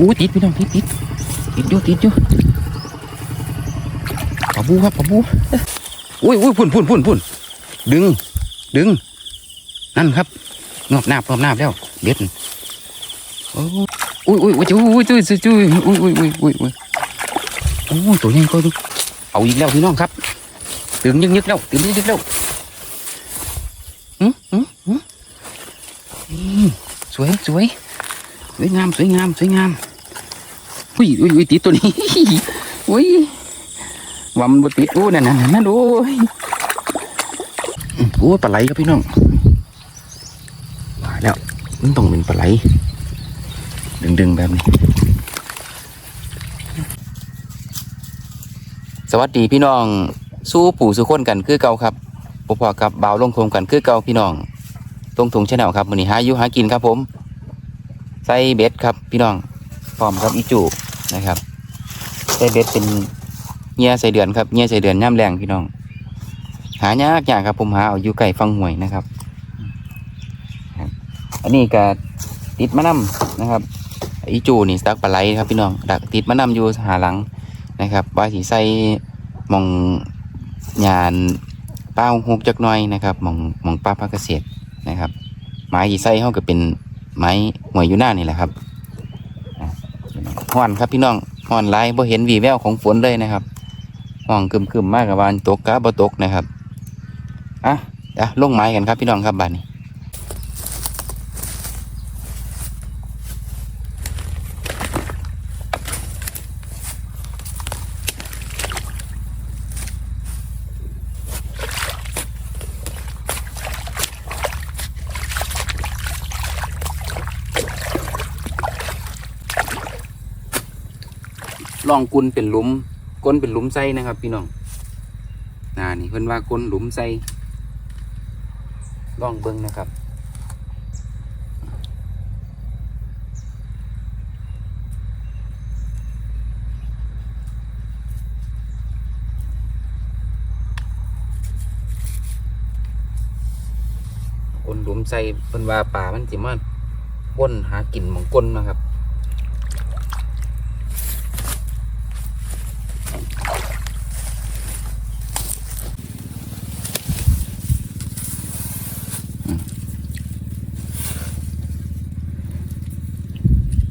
อู้ติดพี่น้องติดติดติดอยู่ติดอยู่ปะบูครับปะบูอุ้ยอุ้ยพุ่นพุ่นพุ่นพุ่นดึง ดึง นั่นครับงอบหน้าบงอบหน้าแล้วเบ็ดอุ้ยอุ้ยอุ้ยจุ้ยอุ้ยจุ้ยจุ้ยอุ้ยอุ้ยอุ้ยอุ้ยอุ้ยโอ้ยตัวนี้ก็ดูเอาอีกแล้วพี่น้องครับตึงยึกยึกแล้วตึงยึกยึกแล้วอืมอืมอืมสวยสวยสวยงามสวยงามสวยงาม อุ้ยอุ้ยอุ้ยติดตัวนี้ อุ้ยว่ามันบติดโอ้นั่นนั่นนั่นโอ้ยโอ้ปลาไหลครับพี่น้องมาแล้วมันต้องเป็นปลาไหล ดึงดึงๆแบบนี้ สวัสดีพี่น้อง สู้ปู่สู้คนกันคือเก่าครับพบกับบ่าวลงทงกันคือเก่าพี่น้องลงทงชแนลครับมื้อนี้หาอยู่หากินครับผม ใส่เบ็ดครับพี่น้องพร้อมครับอีจู นะครับใส่เบ็ดเป็นเงี้ยใส่เดือนครับเงี้ยใส่เดือนย่ำแรงพี่น้อง หายากอย่ากครับผมหาเอาอยู่ไก่ฟังห่วยนะครับ อันนี้ก็ติดมะน้ำนะครับอีจูนี่สตักปลาไหลครับพี่น้องดักติดมะน้ำอยู่หาหลังนะครับว่าสีใส่มองยานป้าหกจักหน่อยนะครับมองมองป้าพักเกษตรนะครับ ไม้สีใส่เขาก็เป็นไม้หวยอยู่หน้านี่แหละครับ ฮ้อนครับพี่น้องฮ้อนไล่บ่เห็นวีแววของฝนเลยนะครับห้องคึมๆมมากกับวานตกกะบ่ตกนะครับอะเดี๋ยวลงไม้กันครับพี่น้องครับบ้านนี้ ลองกุนเป็นหลุมก้นเป็นหลุมไส้นะครับ พี่น้องนานี่เพิ่นว่าก้นหลุมไส้ลองเบิ้งนะครับ ก้นหลุมไส้เพิ่นว่าป่ามันจิมาว่นหากินหมองก้นนะครับ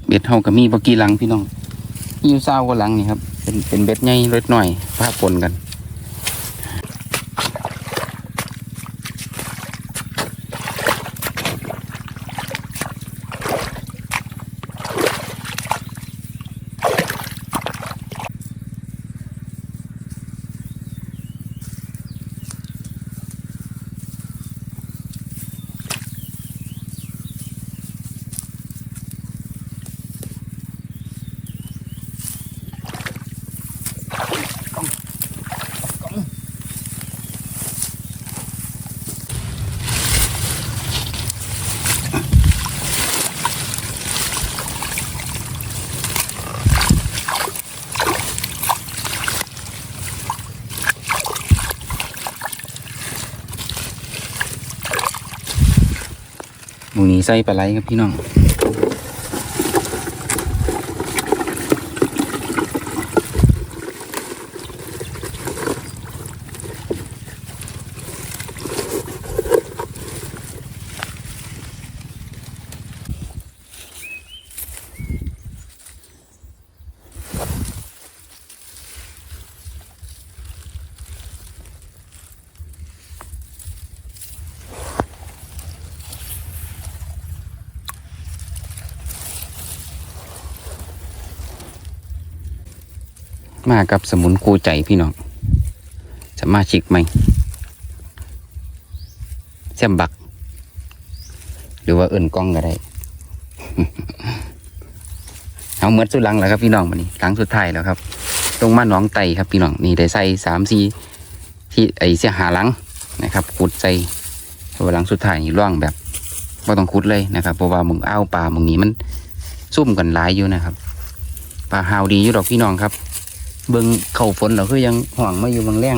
เบ็ดเฮาก็มีบกี่หลังพี่น้องมีอยู่เศร้ากว่าหลังนี่ครับ เป็นเป็นเบ็ดใหญ่เล็กหน่อยพาปนกัน ใส่ปลาไหลครับพี่น้อง มากับสมุนคู่ใจพี่น้องสมาชิกใหม่แซมบัก หรือว่าเอิ่นกล้องก็ได้ เอาเหมือนสุดหลังแล้วครับพี่น้องวันนี้หลังสุดท้ายแล้วครับตรงมาหนองไตครับพี่น้องนี่ได้ใส่สามสี่ที่ไอเสียหาหลังนะครับขุดใส่หลังสุดท้ายนี่ร่องแบบว่าต้องขุดเลยนะครับเพราะว่ามึงอ้าวปลามึงนี้มันซุ่มกันหลายอยู่นะครับปลาหาวดีอยู่ดอกพี่น้องครับ เบิ่งเข้าฝนเราคือยังห่วงมาอยู่บางแรง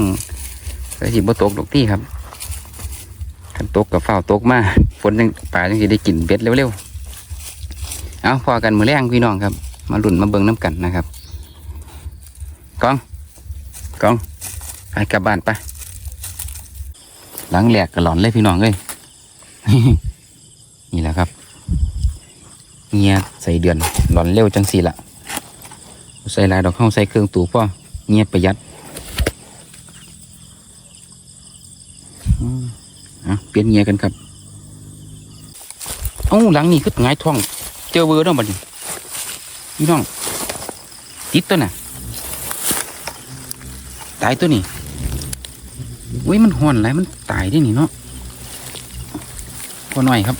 ก็สิบ่ตกดอกที่ครับคันตกกับฝ้าวตกมาฝนจังป่าจังสิได้กินเบ็ดเร็วๆเอาพอกันมือแรงพี่น้องครับ มาหลุนมาเบิ่งน้ำกันนะครับกองกองไปกลับบ้านไปหลังแหลกกระหลอนเลยพี่น้องเลยนี่แหละครับเงียใส่เดือนหลอนเร็วจังสีละ ใส่หลายดอกเข้าใส่เครื่องตูพ่อเงียบประหยัดอะเปลี่ยนเงียกันครับเอ้าหลังนี้คือหงท้อง เจอเวอร์แล้วบัดนี้พี่น้องติดตัวน่ะตายตัวนี้อุ้ยมันห่อนไรมันตายได้นี่เนาะพอหน่อยครับ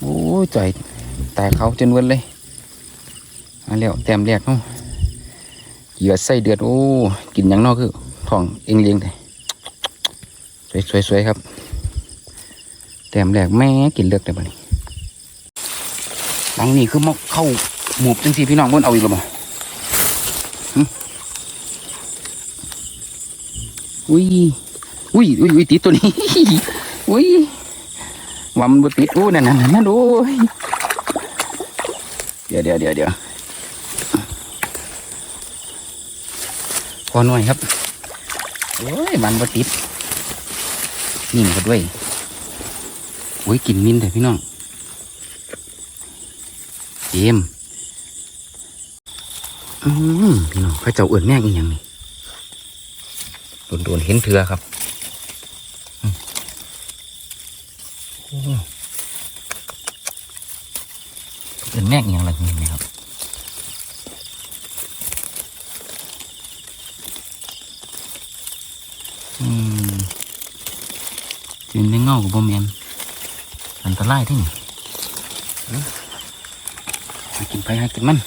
โอ้ยจ่อยตายเขาจนเวนเลย มาแล้วแต้มแรกเนาะเหยื่อไส้เดือดโอ้กินอย่างนอกคือท้องเองเลี้ยงเลยสวยๆครับ แต้มแรกแม่กินเลือกแต่บัดนี้หลังนี้คือมกเข้าหมูบจังสีพี่น้องเพิ่นเอาอีกแล้วบ่หึอุ้ยอุ้ยอุ้ยอุ้ยติดตัวนี้อุ้ยว่ามันบ่ติดโอ้นั่นนั่นนั่นโอ้ยเดี๋ยวเดี๋ยวเดี๋ยวเดี๋ยว พอหน่อยครับ โอ้ยมันบ่ติดนิ่งก็ด้วยโอ้ยกินมินเถอะพี่น้องเกมอืมพี่น้องเข้าเจ้าเอื่นแม่งอีกอย่างนี้โดนๆเห็นเถือครับอืมโอ้เอื่นแม่งอีกอย่างไรนี่ไหมครับอืมยืนในเงากับบ่แมนอันตรายที่นี่หากินไปหากินมัน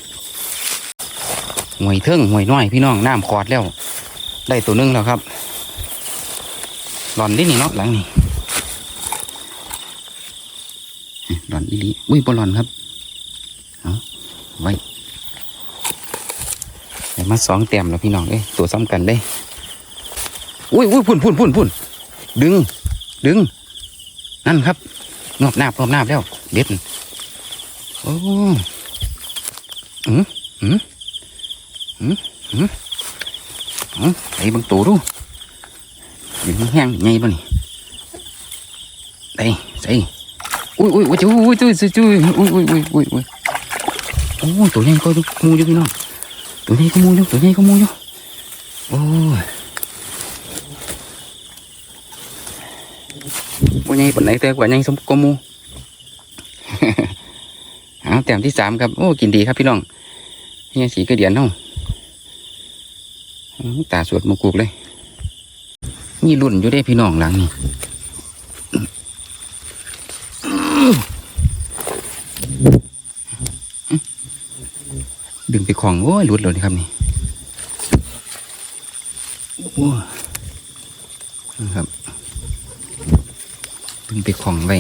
หวยเทิงหวยน้อยพี่น้องน้ำขอดแล้ว ได้ตัวนึงแล้วครับหลอนได้นี่เนาะหลังนี่หลอนอีลีอุ้ยบอลอนครับเอาไว้ไมาสองแต้มแล้วพี่น้องเอ้ยตัวซ้ำกันเลยอุ้ยอุ้ยพุ่นพุ่นพุ่นพุ่นดึง ดึง นั่นครับงอบหน้าพร้อมหน้าแล้ว เด็ดโอ้อืมอืมอืมอืมอืมไอ้บางตัวดูเดี๋ยวมันแห้งไงบ้านี่ได้ใส่อุ้ยอุ้ยอุ้ยจุ้ยอุ้ยจุ้ยจุ้ยอุ้ยอุ้ยอุ้ยอุ้ยอุ้ยโอ้ตัวใหญ่ก็มูอยู่พี่น้องตัวใหญ่ก็มูอยู่ตัวใหญ่ก็มูอยู่โอ้ย วใหญ่ปนไหนแต่กว่าใหญ่สมกมูเอาแต้มที่สามครับ โอ้กินดีครับพี่น้องเฮียสีกระเดียนเนาะตาสวดมกุกเลยมีรุ่นอยู่ได้พี่น้องหลังนี่ดึงไปของโอ้ยหลุดเลยครับนี่โอ้นะครับ ดึงไปของไว้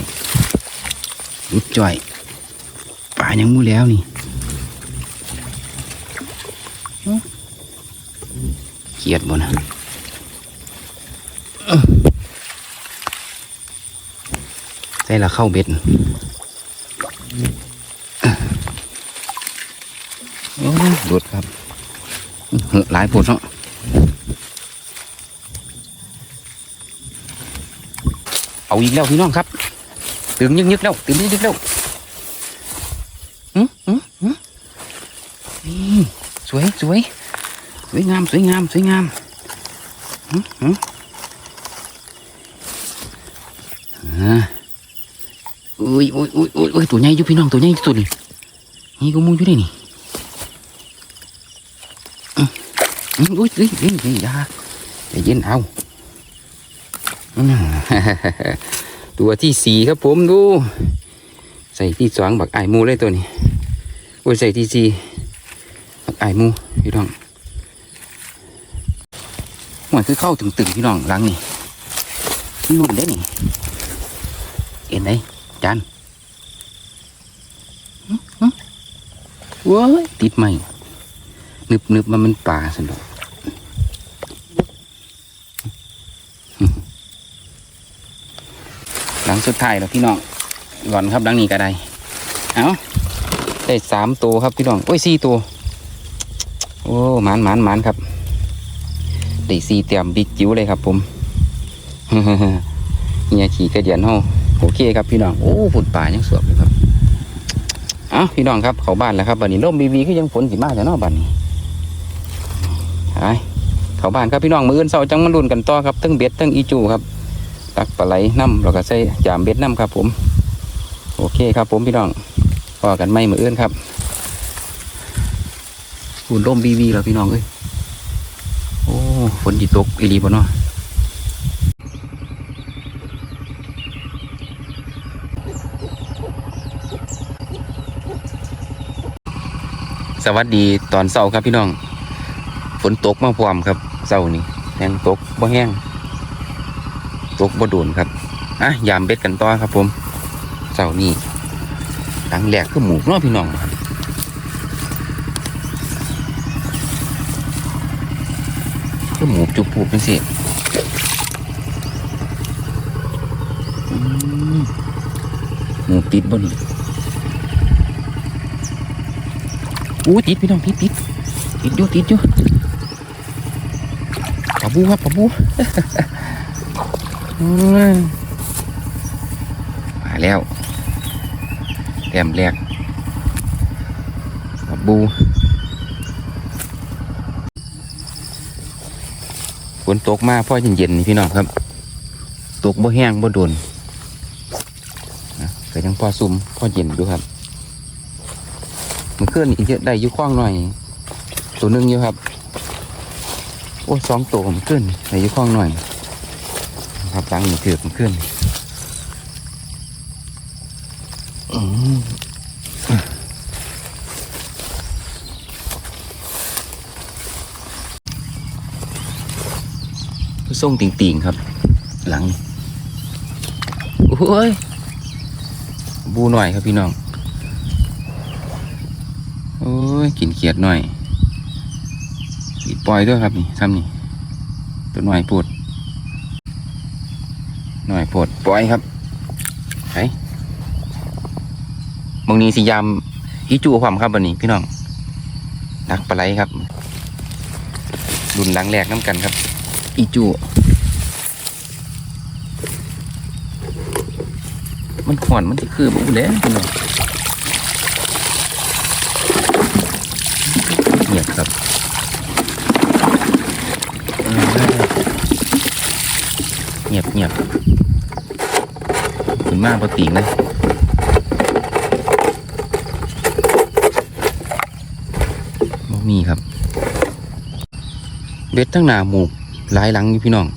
หลุดจ่อยป่ายังมูแล้วนี่เกียดบ่นะใส่ละเข้าเบ็ดโอ้หลุดครับเหอะหลายปวดเนาะ เอาอีกแล้วพี่น้องครับตื่นยึกแล้วตื่นยึกแล้วอืมอืมอืมสวยสวยสวยงามสวยงามสวยงามอืมอืมอ่าอุ้ยอุ้ยอุ้ยอุ้ยตัวใหญ่อยู่พี่น้องตัวใหญ่สุดนี่นี่ก็มูอยู่ได้นี่อืมอุ้ยเฮ้ยเฮ้ยเฮ้ยอยาใจเย็นเอา ตัวที่สี่ครับผมดู ใส่ที่สองบักไอมูเลยตัวนี้โอ้ยใส่ที่สี่บักไอมูพี่น้องหัวคือเข้าถึงตึงพี่น้องหลังนี่นุ่นได้นี่เอ็นไหนจานว้ยติดไหมนึบนึบมันมันป่าสันดอกหึห ลังสุดท้ายแล้วพี่น้องก่อนครับดังนี้ก็ได้เอาได้สามตัวครับพี่น้องโอ้ยสี่ตัวโอ้หมานหมานหมานครับได้สี่เตียมบิ๊กจิ๋วเลยครับ ผมเฮียขี่กระเดียนเฮาโอเคครับพี่น้องโอ้ฝุ่นป่ายังสวยเลยครับเอ้าพี่น้องครับเขาบ้านแล้วครับบัดนี้ร่มบีวีก็ยังฝนสิมากแต่นอกบ้านนี้ไปเขาบ้านครับพี่น้องมืออื่นเสาจังมาลุ้นกันต่อครับทั้งเบ็ดทั้งอีจูครับ ตักปลาไหลน้ำแล้วก็ใส่จามเบ็ดน้ำครับผม โอเคครับผมพี่น้องพอกันไม่มืออื่นครับฝุ่นร่มบีวีแล้วพี่น้องเอ้ยโอ้ฝนจิตกอีรีบ่เนาะสวัสดีตอนเช้าครับพี่น้อง ฝนตกมาพร้อมครับเช้านี้แห้งตกบ่แห้ง ตกบ่โดนครับอะยามเบ็ดกันต่อครับ ผมเช้านี้หลังแหลกคือหมูเนาะพี่น้องครับคือหมูจุบปูเป็นสิหมูติดบ่นี่อู้ติดพี่น้องติดติดติดอยู่ติดอยู่ปลาบูครับปลาบู มาแล้วแต้มแรกปลาบูฝนตกมาพ่อเย็นๆนี่พี่น้องครับ ตกบ่แห้งบ่โดนนะก็ยังพอซุ่มพอเย็นอยู่ครับมันขึ้นอีกเยอะได้ยุคล้องหน่อย ตัวหนึงอยู่ครับ โอ้สองตัวมันขึ้นได้ยุคล้องหน่อย ครับตังมันเถือมันขึ้นอืมส่งติ่งๆครับ หลังโอ้ยบูหน่อยครับพี่น้อง โอ้ยกินเขียดหน่อยปล่อยด้วยครับนี่ซ้ำนี่ตัวหน่อยปวด น่อยปวดปล่อยครับไปมองนี้สิยามอีจูความครับวันนี้พี่น้องนักปลาไหลครับรุนหลังแรกน้ำกันครับ อีจูมันขอนมันจะคือบุแล้วพี่น้องเงียบครับเงียบเงียบ มากพอติ่งเลยบ่มีครับ เบ็ดทั้งหนาหมูกหลายหลังอยู่พี่น้อง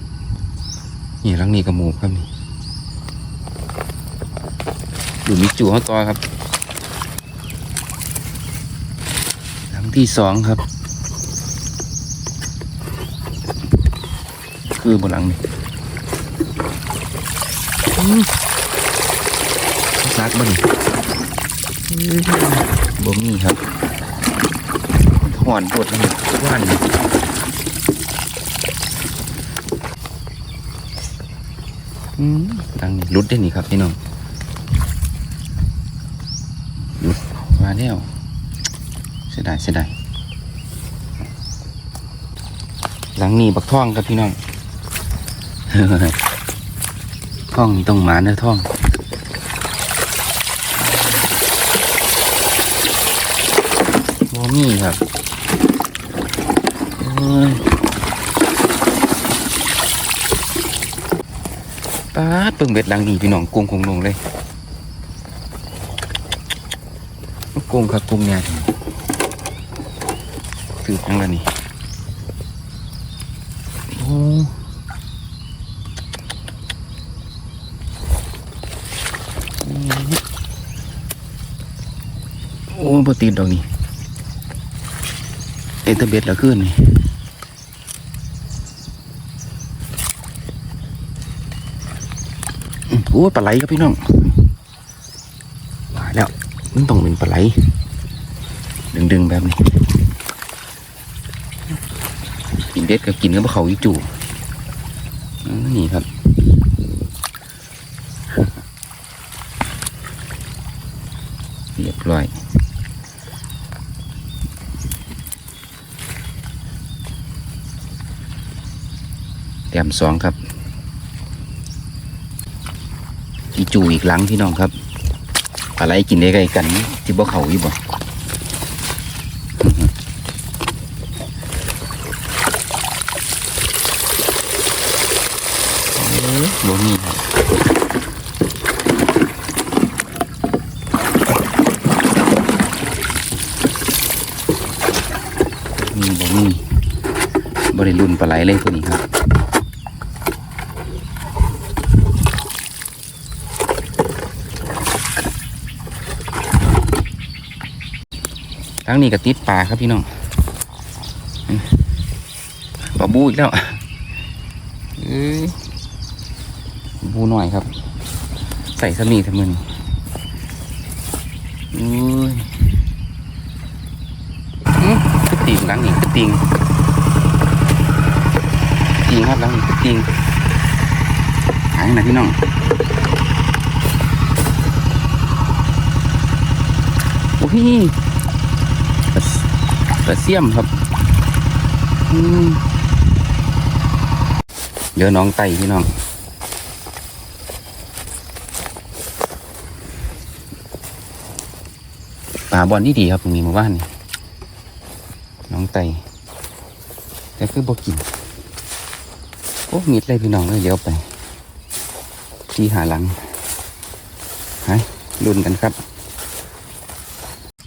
นี่หลังนี้ก็หมูกครับนี่ดูมิจูเขาต่อครับหลังที่สองครับ คือบนหลังนี่อื้อ ซักบ่นี่อื้อบ่มีครับหอนปวดมันว่านนี่อืมหลังนี่รุดได้นี่ครับพี่น้องรุดมาแล้วเสียดายเสียดายหลังนี้บักท่องครับพี่น้องท่องนี่ต้องหมาเนื้อท่องโอ้ มีครับป้าดเปิ่งเบ็ดลังนี้พี่น้องกุ้งคงลงเลยกุ้งครับกุ้งเนี่ยถือยังไงนี่โอ้โอ้ปติดดอกนี่ เอตเบ็ดละขึ้นนี่อื้อโอ้ปลาไหลครับพี่น้องมาแล้วมันต้องเป็นปลาไหล ดึงๆแบบนี้กินเด็ดก็กินกับเขาอีจู่นี่ครับเรียบร้อย ต้มสองครับอีจูอีกหลังพี่น้องครับปลาไหลกินได้ไกลกันที่บ่เขาอยู่บ่เอ้บ่มีครับมีบ่มีบ่ได้รุ่นปลาไหลเลยตัวนี้ครับ ทั้งนี้ก็ติดปลาครับพี่น้องปลาบูอีกแล้วเอ้ยบูหน่อยครับ ใส่สมีทำมันอุ้ยอื้อคือติงหลังนี่คือติงติงครับหลังนี่คือติงหายนะพี่น้องโอ้ย ปลาเสียมครับเดี๋ยวน้องไต่พี่น้องปลาบอลที่ดีครับตรงนี้หมาบ้านนี่น้องไต่แต่คือบ่กินโอ้มิดเลยพี่น้องเลยเดี๋ยวไป ที่หาหลังหายลุ้นกันครับ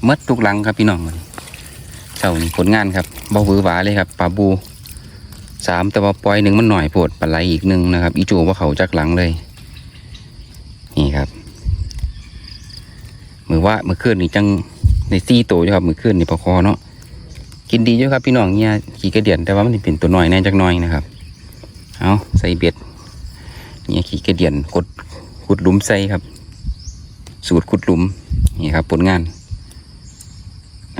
เมดทุกหลังครับพี่น้องวันนี้ เจ้านี่ผลงานครับเบาหวือหวาเลยครับปลาบูสามแต่ว่าปล่อยหนึ่งมันหน่อยปวดปลาไหลอีกหนึ่งนะครับ อีจูว่าเขาจากหลังเลย นี่ครับมือว่ามือขึ้นนี่จังในซี่โตอยู่ครับมือขึ้นนี่พอคอเนาะกินดีเยอะครับพี่น้องเนี่ยขี่กระเดียนแต่ว่ามันเป็นตัวน้อยแน่จักหน้อยนะครับเอาใส่เบ็ดเนี่ยขี่กระเดียนกดขุดหลุมใส่ครับ สูตรขุดหลุมนี่ครับผลงาน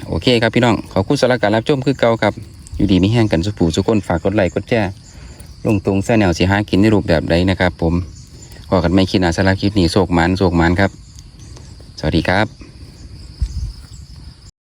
โอเคครับพี่น้อง ขอคุณสารการรับชมคือเก่าครับ อยู่ดีไม่แห้งกันสุผูสุกคนฝากกดไลค์กดแชร์ลงตรงแซนแนวสีหากินในรูปแบบใดนะครับ ผมขอกันไม่คิดนาสารคลิปนี้โศกมันโศกมันครับ สวัสดีครับ